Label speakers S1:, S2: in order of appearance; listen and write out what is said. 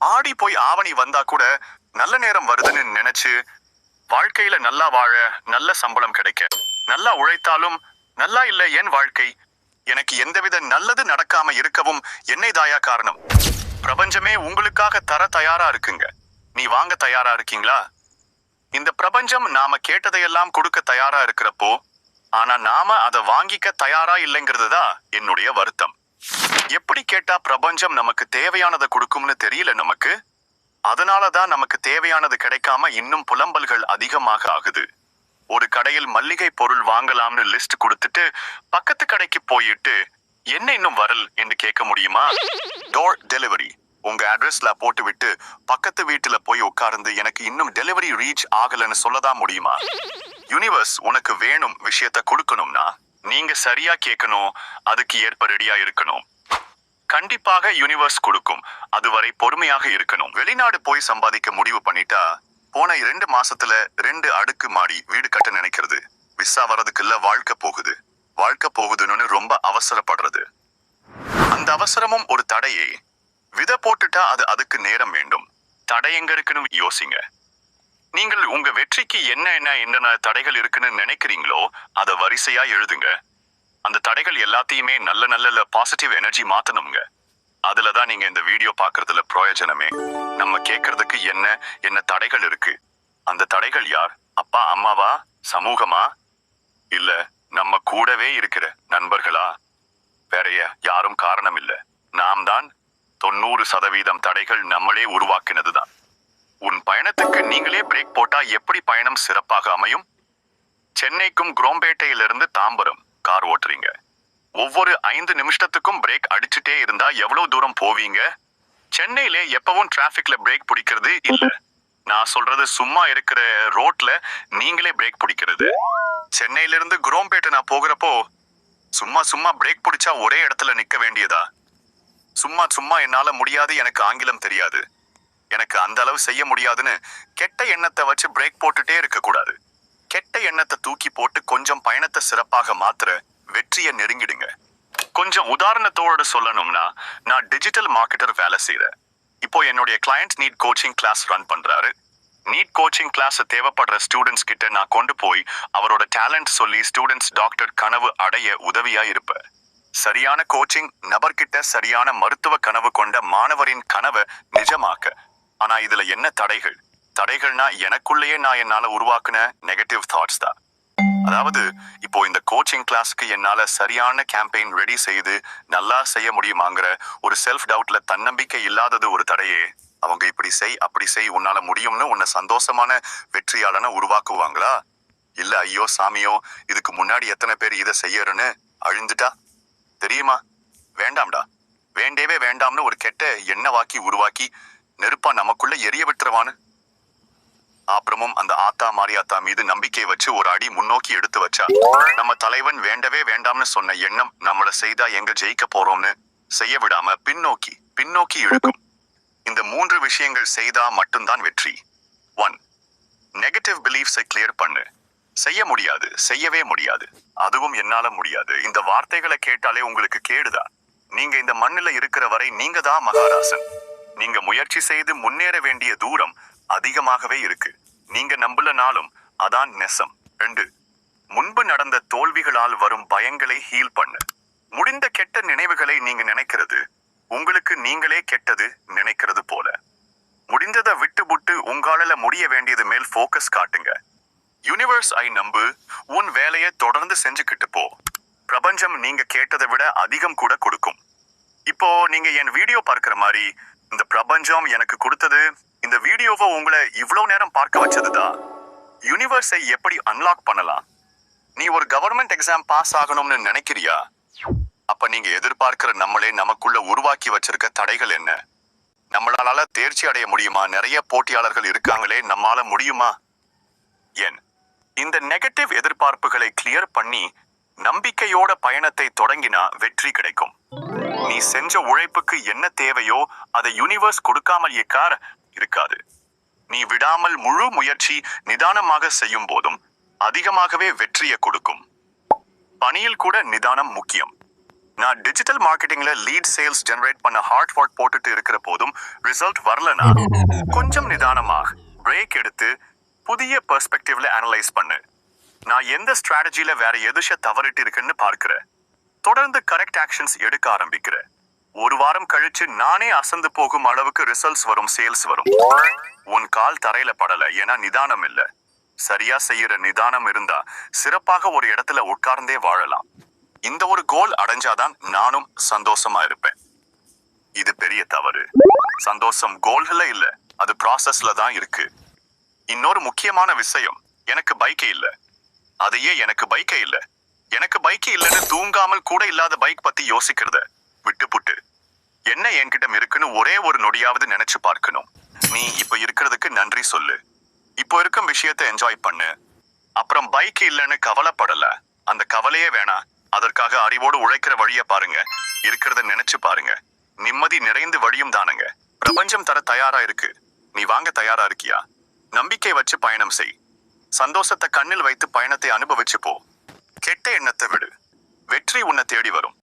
S1: ஆடி போய் ஆவணி வந்தா கூட நல்ல நேரம் வருதுன்னு நினைச்சு வாழ்க்கையில நல்லா வாழ நல்ல சம்பளம் கிடைக்க. நல்லா உழைத்தாலும் நல்லா இல்ல என் வாழ்க்கை. எனக்கு எந்தவித நல்லது நடக்காம இருக்கவும் என்னை தாயா காரணம். பிரபஞ்சமே உங்களுக்காக தர தயாரா இருக்குங்க. நீ வாங்க தயாரா இருக்கீங்களா? இந்த பிரபஞ்சம் நாம கேட்டதையெல்லாம் கொடுக்க தயாரா இருக்கிறப்போ ஆனா நாம அதை வாங்கிக்க தயாரா இல்லைங்கிறது தான் என்னுடைய வருத்தம். எப்படி கேட்டா பிரபஞ்சம் நமக்கு தேவையானதை கொடுக்கும்னு தெரியல நமக்கு? அதனால தான் நமக்கு தேவையானது கிடைக்காம இன்னும் புலம்பல்கள் அதிகமாக ஆகுது. ஒரு கடையில் மல்லிகை பொருள் வாங்கலாம்னு லிஸ்ட் கொடுத்துட்டு பக்கத்து கடைக்கு போயிட்டு என்ன இன்னும் வரல்? என்று கேட்க முடியுமா? டோர் டெலிவரி உங்க அட்ரஸ்ல போட்டு விட்டு பக்கத்து வீட்டுல போய் உட்கார்ந்து எனக்கு இன்னும் டெலிவரி ரீச் ஆகலன்னு சொல்லதான் முடியுமா? யூனிவர்ஸ் உனக்கு வேணும் விஷயத்த கொடுக்கணும்னா நீங்க சரியா கேட்கணும் அதுக்கு ஏற்ப ரெடியா இருக்கணும். கண்டிப்பாக யூனிவர்ஸ் கொடுக்கும். அதுவரை பொறுமையாக இருக்கணும். வெளிநாடு போய் சம்பாதிக்க முடிவு பண்ணிட்டா போன இரண்டு மாசத்துல ரெண்டு அடுக்கு மாடி வீடு கட்ட நினைக்கிறது. விசா வர்றதுக்குள்ள வாழ்க்கை போகுது. வாழ்க்கை போகுதுன்னு ரொம்ப அவசரப்படுறது. அந்த அவசரமும் ஒரு தடையே. விதை போட்டுட்டா அது அதுக்கு நேரம் வேண்டும். தடை எங்க இருக்குன்னு யோசிங்க. நீங்கள் உங்க வெற்றிக்கு என்ன என்ன என்னென்ன தடைகள் இருக்குன்னு நினைக்கிறீங்களோ அதை வரிசையா எழுதுங்க. அந்த தடைகள் எல்லாத்தையுமே நல்ல நல்ல பாசிட்டிவ் எனர்ஜி மாத்தணுங்க அதுல தான் நீங்க இந்த வீடியோ பாக்குறதுல பிரயோஜனமே. நம்ம கேட்கறதுக்கு என்ன என்ன தடைகள் இருக்கு? அந்த தடைகள் யார்? அப்பா அம்மாவா? சமூகமா? இல்ல நம்ம கூடவே இருக்கிற நண்பர்களா? வேறைய யாரும் காரணம் இல்ல. நாம் தான் தொண்ணூறு சதவீதம் தடைகள் நம்மளே உருவாக்கினதுதான். உன் பயணத்துக்கு நீங்களே பிரேக் போட்டா எப்படி பயணம் சிறப்பாக அமையும்? சென்னைக்கும் குரோம்பேட்டையிலிருந்து தாம்பரம் கார் ஓட்டுறீங்க. ஒவ்வொரு ஐந்து நிமிஷத்துக்கும் பிரேக் அடிச்சுட்டே இருந்தா எவ்வளவு தூரம் போவீங்க? சென்னையில எப்பவும் டிராபிக்ல பிரேக் பிடிக்கிறது இல்ல. நான் சொல்றது சும்மா இருக்கிற ரோட்ல நீங்களே பிரேக் பிடிக்கிறது. சென்னையில இருந்து குரோம்பேட்டை நான் போகிறப்போ சும்மா சும்மா பிரேக் பிடிச்சா ஒரே இடத்துல நிக்க வேண்டியதா? சும்மா சும்மா என்னால முடியாது எனக்கு ஆங்கிலம் தெரியாது. எனக்கு அந்த அளவு செய்ய முடியாதுன்னு கெட்ட எண்ணத்தை வச்சு பிரேக் போட்டுட்டே இருக்கக்கூடாது. கெட்ட எண்ணத்தை தூக்கி போட்டு கொஞ்சம் பயணத்தை சிறப்பாக மாத்திர வெற்றியை நெருங்கிடுங்க. கொஞ்சம் உதாரணத்தோட சொல்லணும்னா நான் டிஜிட்டல் மார்க்கெட்டர் வேலை செய்றேன். இப்போ என்னுடைய client NEET coaching class run பண்றாரு. நீட் கோச்சிங் கிளாஸ் தேவைப்படுற ஸ்டூடெண்ட்ஸ் கிட்ட நான் கொண்டு போய் அவரோட டேலண்ட் சொல்லி ஸ்டூடெண்ட்ஸ் டாக்டர் கனவு அடைய உதவியா இருப்பேன். சரியான கோச்சிங் நபர்கிட்ட சரியான மருத்துவ கனவு கொண்ட மாணவரின் கனவை நிஜமாக்க ஆனா இதுல என்ன தடைகள்? தடைகள்னா எனக்குள்ளேயே நான் என்னால உருவாக்குன நெகட்டிவ் தாட்ஸ் தான். அதாவது இப்போ இந்த கோச்சிங் கிளாஸ்க்கு என்னால சரியான கேம்பெயின் ரெடி செய்து நல்லா செய்ய முடியுமாங்கிற ஒரு செல்ஃப் டவுட்ல தன்னம்பிக்கை இல்லாதது ஒரு தடையே அவங்க இப்படி செய் அப்படி செய் உன்னால முடியும்னு உன்னை சந்தோஷமான வெற்றியாளனை உருவாக்குவாங்களா? இல்ல ஐயோ சாமியோ இதுக்கு முன்னாடி எத்தனை பேர் இதை செய்யறன்னு அழிந்துட்டா தெரியுமா? வேண்டாம்டா. வேண்டவே வேண்டாம்னு ஒரு கெட்ட எண்ணவாக்கி உருவாக்கி நெருப்பா நமக்குள்ள எரிய விட்டுறவான்னு அப்புறமும் அந்த ஆத்தா மாரியாத்தா மீது நம்பிக்கை வச்சு ஒரு அடி முன்னோக்கி எடுத்து வச்சா நம்ம தலைவன் வேண்டவே வேண்டாம்னு சொன்ன எண்ணம் நம்மள செய்தா எங்க ஜெயிக்க போறோம்னு செய்ய விடாம பின்னோக்கி பின்னோக்கி இழுக்கும். இந்த மூன்று விஷயங்கள் செய்தா மட்டும்தான் வெற்றி. ஒன் நெகட்டிவ் பிலீஃப்ஸை கிளியர் பண்ணு. செய்ய முடியாது செய்யவே முடியாது. அதுவும் என்னால முடியாது. இந்த வார்த்தைகளை கேட்டாலே உங்களுக்கு கேடுதான். நீங்க இந்த மண்ணுல இருக்கிற வரை நீங்க தான் மகாராசன். நீங்க முயற்சி செய்து முன்னேற வேண்டிய தூரம் அதிகமாகவே இருக்கு. நீங்க நம்பலனாலும் அதான் நெசம். ரெண்டு முன்பு நடந்த தோல்விகளால் வரும் பயங்களை ஹீல் பண்ண. முடிந்த கெட்ட நினைவுகளை நீங்க நினைக்கிறது உங்களுக்கு நீங்களே கெட்டது நினைக்கிறது போல. முடிந்ததை விட்டுபுட்டு உங்களால முடிய வேண்டியது மேல் ஃபோக்கஸ் காட்டுங்க. யூனிவர்ஸ் ஐ நம்பு. உன் வேலையை தொடர்ந்து செஞ்சுக்கிட்டு போ. பிரபஞ்சம் நீங்க கேட்டதை விட அதிகம் கூட கொடுக்கும். இப்போ நீங்க என் வீடியோ பார்க்கிற மாதிரி இந்த பிரபஞ்சம் எனக்கு கொடுத்தது இந்த வீடியோவை உங்களை இவ்வளவு நேரம் பார்க்க வச்சதுதான் யூனிவர்ஸை எப்படி அன்லாக் பண்ணலாம்? நீ ஒரு கவர்மெண்ட் எக்ஸாம் பாஸ் ஆகணும்னு நினைக்கிறியா? அப்ப நீங்க எதிர்பார்க்கிற நம்மளே நமக்குள்ள உருவாக்கி வச்சிருக்க தடைகள் என்ன? நம்மளால தேர்ச்சி அடைய முடியுமா? நிறைய போட்டியாளர்கள் இருக்காங்களே நம்மால முடியுமா? என். இந்த நெகட்டிவ் எதிர்பார்ப்புகளை கிளியர் பண்ணி நம்பிக்கையோட பயணத்தை தொடங்கினா வெற்றி கிடைக்கும். நீ செஞ்ச உழைப்புக்கு என்ன தேவையோ அதை யூனிவர்ஸ் கொடுக்காமல் எக்கார இருக்காது. நீ விடாமல் முழு முயற்சி நிதானமாக செய்யும் போதும் அதிகமாகவே வெற்றியை கொடுக்கும். பணியில் கூட நிதானம் முக்கியம். நான் டிஜிட்டல் மார்க்கெட்டிங்ல லீட் சேல்ஸ் ஜெனரேட் பண்ண ஹார்ட் ஒர்க் போட்டுட்டு இருக்கிற போதும் ரிசல்ட் வரலனா கொஞ்சம் நிதானமாக பிரேக் எடுத்து புதிய பெர்ஸ்பெக்டிவ்ல அனலைஸ் பண்ணு. நான் எந்த ஸ்ட்ராட்டஜியில வேற எதுஷ தவறிட்டு இருக்குன்னு பார்க்கிறேன் தொடர்ந்து கரெக்ட் ஆக்ஷன்ஸ் எடுக்க ஆரம்பிக்கிறேன் ஒரு வாரம் கழிச்சு நானே அசந்து போகும் அளவுக்கு ரிசல்ட்ஸ் வரும் சேல்ஸ் வரும். உன் கால் தரையில படல ஏன்னா நிதானம் இல்ல. சரியா செய்யற நிதானம் இருந்தா சிறப்பாக ஒரு இடத்துல உட்கார்ந்தே வாழலாம். இந்த ஒரு கோல் அடைஞ்சாதான் நானும் சந்தோஷமா இருப்பேன். இது பெரிய தவறு. சந்தோஷம் கோல்ல இல்ல அது ப்ராசஸ்ல தான் இருக்கு. இன்னொரு முக்கியமான விஷயம் எனக்கு பைக்கே இல்ல. அதையே எனக்கு பைக்கே இல்ல. எனக்கு பைக்கே இல்லைன்னு தூங்காமல் கூட இல்லாத பைக் பத்தி யோசிக்கிறத விட்டுப்புட்டு. என்ன என்கிட்ட இருக்குன்னு ஒரே ஒரு நொடியாவது நினைச்சு பார்க்கணும். நீ இப்ப இருக்கிறதுக்கு நன்றி சொல்லு. இப்போ இருக்கும் விஷயத்தை என்ஜாய் பண்ணு. அப்புறம் பைக் இல்லைன்னு கவலைப்படல. அந்த கவலையே வேணாம் அதற்காக அறிவோடு உழைக்கிற வழிய பாருங்க. இருக்கிறத நினைச்சு பாருங்க. நிம்மதி நிறைந்து வழியும் தானுங்க. பிரபஞ்சம் தர தயாரா இருக்கு. நீ வாங்க தயாரா இருக்கியா? நம்பிக்கை வச்சு பயணம் செய். சந்தோஷத்தை கண்ணில் வைத்து பயணத்தை அனுபவிச்சு போ கெட்ட எண்ணத்தை விடு. வெற்றி உன்னை தேடி வரும்.